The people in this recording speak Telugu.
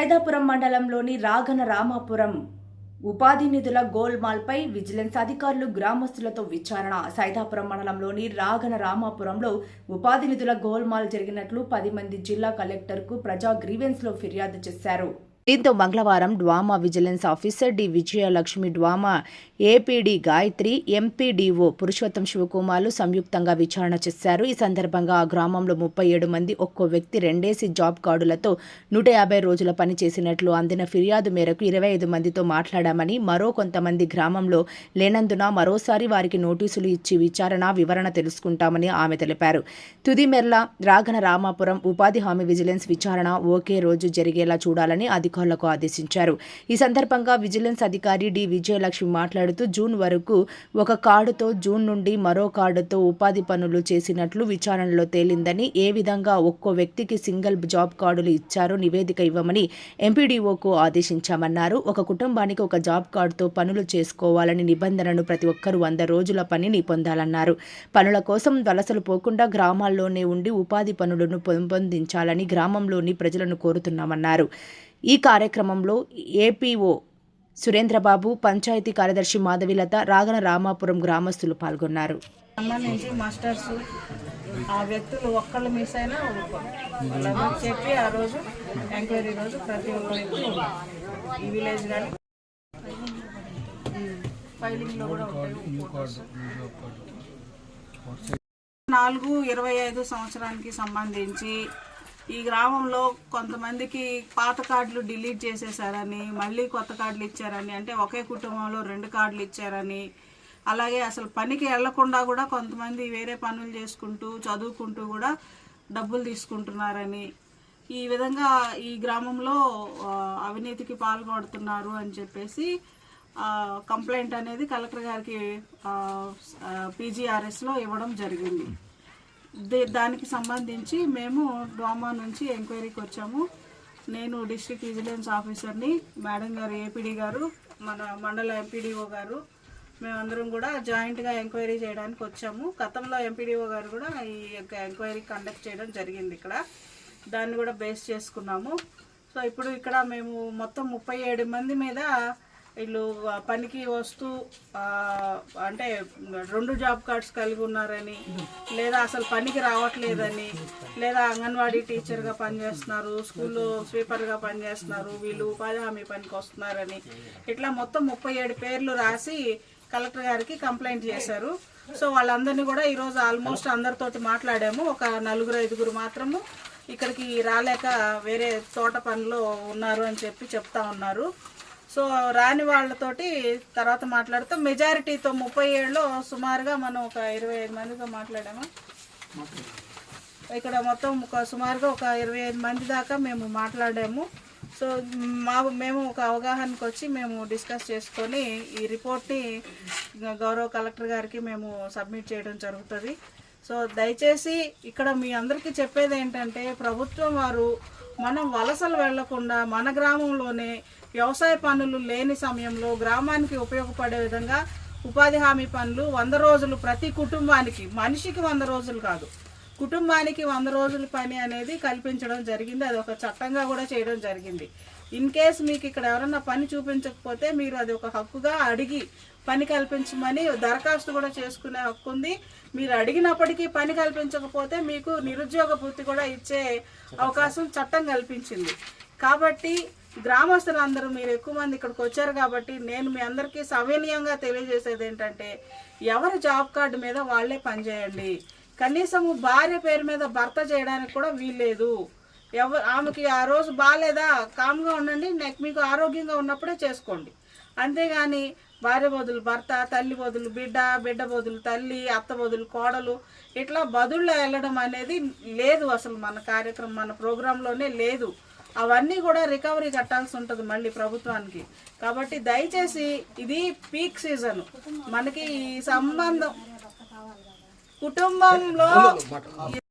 సైదాపురం మండలంలోని రాగన రామాపురం ఉపాధి నిధుల గోల్మాల్పై విజిలెన్స్ అధికారులు గ్రామస్తులతో విచారణ. సైదాపురం మండలంలోని రాగన రామాపురంలో ఉపాధి నిధుల గోల్మాల్ జరిగినట్లు పది మంది జిల్లా కలెక్టర్కు ప్రజా గ్రీవెన్స్లో ఫిర్యాదు చేశారు. దీంతో మంగళవారం DWMA vigilance officer D Vijayalakshmi DWMA APD Gayatri MPDO Purushottam శివకుమార్లు సంయుక్తంగా విచారణ చేశారు. ఈ సందర్భంగా ఆ గ్రామంలో ముప్పై ఏడు మంది ఒక్కో వ్యక్తి రెండేసి జాబ్ కార్డులతో నూట యాభై రోజుల పని చేసినట్లు అందిన ఫిర్యాదు మేరకు ఇరవై ఐదు మందితో మాట్లాడామని మరో కొంతమంది గ్రామంలో లేనందున మరోసారి వారికి నోటీసులు ఇచ్చి విచారణ వివరణ తెలుసుకుంటామని ఆమె తెలిపారు. తుదిమెర్ల రాగన రామాపురం ఉపాధి హామీ విజిలెన్స్ విచారణ ఒకే రోజు జరిగేలా చూడాలని అధికారులకు ఆదేశించారు. ఈ సందర్భంగా విజిలెన్స్ అధికారి డి. విజయలక్ష్మి మాట్లాడుతూ జూన్ వరకు ఒక కార్డుతో జూన్ నుండి మరో కార్డుతో ఉపాధి పనులు చేసినట్లు విచారణలో తేలిందని ఏ విధంగా ఒక్కో వ్యక్తికి సింగిల్ జాబ్ కార్డులు ఇచ్చారో నివేదిక ఇవ్వమని ఎంపీడీఓకు ఆదేశించామన్నారు. ఒక కుటుంబానికి ఒక జాబ్ కార్డుతో పనులు చేసుకోవాలని నిబంధనను ప్రతి ఒక్కరూ వంద రోజుల పనిని పొందాలన్నారు. పనుల కోసం వలసలు పోకుండా గ్రామాల్లోనే ఉండి ఉపాధి పనులను పెంపొందించాలని గ్రామంలోని ప్రజలను కోరుతున్నామన్నారు. ఈ కార్యక్రమంలో ఏపీఓ సురేంద్రబాబు పంచాయతీ కార్యదర్శి మాధవిలత రాగన రామాపురం గ్రామస్తులు పాల్గొన్నారు. సంబంధించి మాస్టర్స్ ఆ వ్యక్తులు ఒక్కళ్ళు మిస్ అయినా చెప్పి ఆ రోజు ఎంక్వైరీ రోజు ప్రతి ఒక్క వ్యక్తి ఈ విలేజ్ కానీ ఫైలింగ్లో కూడా నాలుగు ఇరవై ఐదు సంవత్సరానికి సంబంధించి ఈ గ్రామంలో కొంతమందికి పాత కార్డులు డిలీట్ చేసేసారని మళ్ళీ కొత్త కార్డులు ఇచ్చారని అంటే ఒకే కుటుంబంలో రెండు కార్డులు ఇచ్చారని అలాగే అసలు పనికి వెళ్ళకుండా కూడా కొంతమంది వేరే పనులు చేసుకుంటూ చదువుకుంటూ కూడా డబ్బులు తీసుకుంటున్నారని. ఈ విధంగా ఈ గ్రామంలో అవినీతికి పాల్పడుతున్నారు అని చెప్పేసి కంప్లైంట్ అనేది కలెక్టర్ గారికి పీజీఆర్ఎస్లో ఇవ్వడం జరిగింది. దానికి సంబంధించి మేము డ్వామా నుంచి ఎంక్వైరీకి వచ్చాము. నేను డిస్ట్రిక్ట్ విజిలెన్స్ ఆఫీసర్ని మేడం గారు ఏపీడీ గారు మన మండల ఎంపీడీఓ గారు మేమందరం కూడా జాయింట్గా ఎంక్వైరీ చేయడానికి వచ్చాము. గతంలో ఎంపీడీఓ గారు కూడా ఈ యొక్క ఎంక్వైరీ కండక్ట్ చేయడం జరిగింది ఇక్కడ. దాన్ని కూడా బేస్ చేసుకున్నాము. సో ఇప్పుడు ఇక్కడ మేము మొత్తం ముప్పై ఏడు మంది మీద వీళ్ళు పనికి వస్తూ అంటే రెండు జాబ్ కార్డ్స్ కలిగి ఉన్నారని లేదా అసలు పనికి రావట్లేదని లేదా అంగన్వాడీ టీచర్గా పనిచేస్తున్నారు స్కూల్లో స్వీపర్గా పనిచేస్తున్నారు వీళ్ళు ఉపాధి హామీ పనికి వస్తున్నారని. ఇట్లా మొత్తం ముప్పై ఏడు పేర్లు రాసి కలెక్టర్ గారికి కంప్లైంట్ చేశారు. సో వాళ్ళందరినీ కూడా ఈరోజు ఆల్మోస్ట్ అందరితోటి మాట్లాడాము. ఒక నలుగురు ఐదుగురు మాత్రము ఇక్కడికి రాలేక వేరే తోట పనిలో ఉన్నారు అని చెప్పి చెప్తా ఉన్నారు. సో రాని వాళ్ళతోటి తర్వాత మాట్లాడుతూ మెజారిటీతో ముప్పై ఏళ్ళు సుమారుగా మనం ఒక ఇరవై ఐదు మందితో మాట్లాడాము? ఇక్కడ మొత్తం ఒక సుమారుగా ఒక ఇరవై ఐదు మంది దాకా మేము మాట్లాడాము. సో మా మేము ఒక అవగాహనకు వచ్చి మేము డిస్కస్ చేసుకొని ఈ రిపోర్ట్ని గౌరవ కలెక్టర్ గారికి మేము సబ్మిట్ చేయడం జరుగుతుంది. సో దయచేసి ఇక్కడ మీ అందరికీ చెప్పేది ఏంటంటే ప్రభుత్వం వారు మనం వలసలు వెళ్ళకుండా మన గ్రామంలోనే వ్యవసాయ పనులు లేని సమయంలో గ్రామానికి ఉపయోగపడే విధంగా ఉపాధి హామీ పనులు వంద రోజులు ప్రతి కుటుంబానికి మనిషికి వంద రోజులు కాదు. కుటుంబానికి వంద రోజుల పని అనేది కల్పించడం జరిగింది. అది ఒక చట్టంగా కూడా చేయడం జరిగింది. ఇన్ కేస్ మీకు ఇక్కడ ఎవరన్నా పని చూపించకపోతే మీరు అది ఒక హక్కుగా అడిగి పని కల్పించమని దరఖాస్తు కూడా చేసుకునే హక్కు ఉంది. మీరు అడిగినప్పటికీ పని కల్పించకపోతే మీకు నిరుద్యోగ వృత్తి కూడా ఇచ్చే అవకాశం చట్టం కల్పించింది. కాబట్టి గ్రామస్తులందరూ మీరు ఎక్కువ మంది ఇక్కడికి వచ్చారు కాబట్టి నేను మీ అందరికీ సవినీయంగా తెలియజేసేది ఏంటంటే ఎవరి జాబ్ కార్డు మీద వాళ్ళే పనిచేయండి. కనీసం భార్య పేరు మీద భర్త చేయడానికి కూడా వీల్లేదు. ఎవ ఆమెకి ఆ రోజు బాగాలేదా కామ్గా ఉండండి నెక్ మీకు ఆరోగ్యంగా ఉన్నప్పుడే చేసుకోండి. అంతేగాని భార్య బదులు భర్త తల్లి బదులు బిడ్డ బిడ్డ బదులు తల్లి అత్త బదులు కోడలు ఇట్లా బదుల్లో వెళ్ళడం అనేది లేదు అసలు మన కార్యక్రమం మన ప్రోగ్రాంలోనే లేదు. అవన్నీ కూడా రికవరీ కట్టాల్సి ఉంటుంది మళ్ళీ ప్రభుత్వానికి. కాబట్టి దయచేసి ఇది పీక్ సీజన్. మనకి ఈ సంబంధం కుటుంబంలో